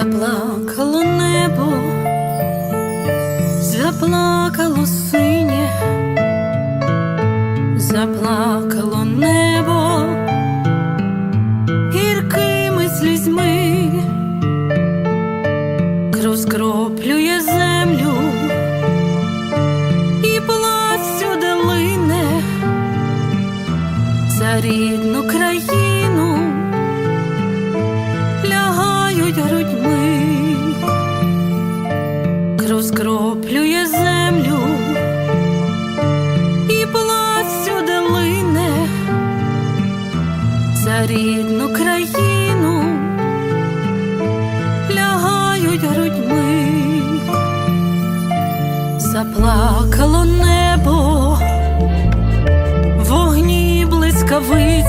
Заплакало небо, заплакало синє, заплакало небо. Гіркими слізьми, кров скроплює землю і плач сюди лине за рідну країну. Лягають грудьми, скроплює землю і плач сюди лине за рідну країну. Лягають грудьми, заплакало небо, вогні блискавиці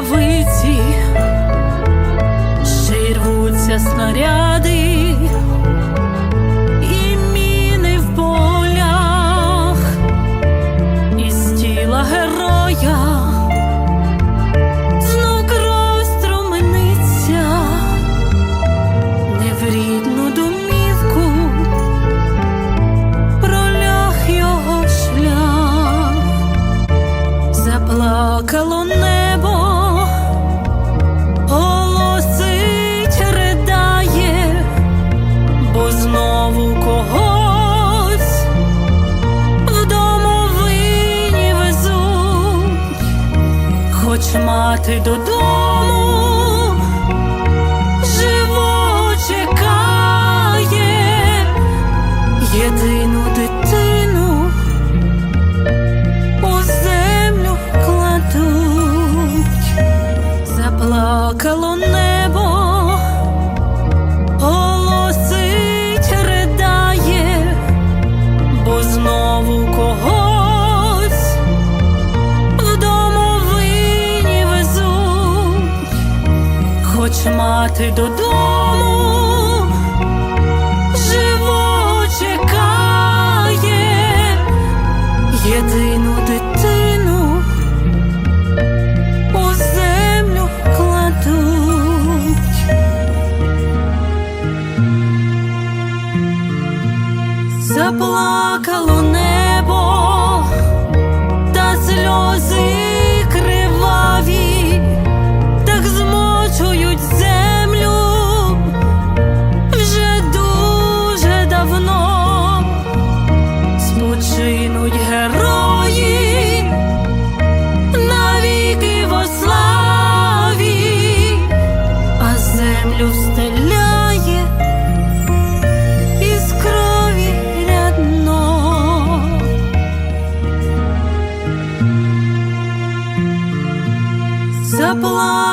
блискавиці, ще й рвуться снаряди хоч мати додому хоч мати додому живо єдину дитину у землю кладуть. Заплакало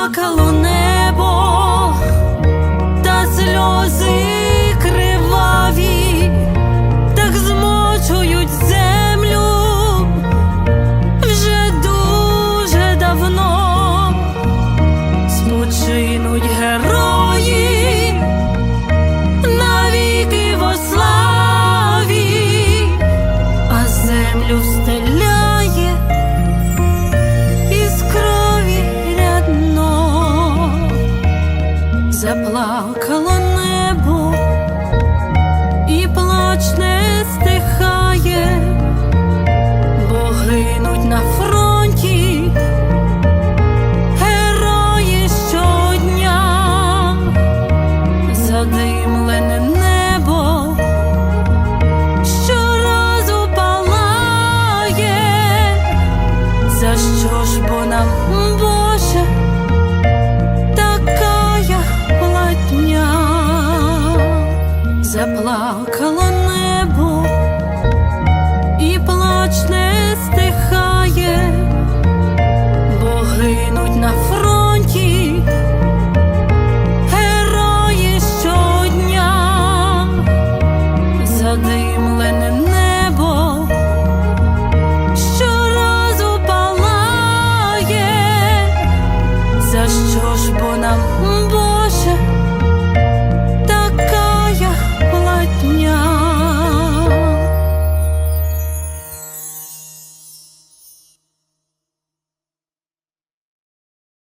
Заплакало небо та сльози заплакало небо і плач не стихає, бо гинуть на фронті герої щодня, задимлене небо щоразу палає, за що ж бо нам, заплакало небо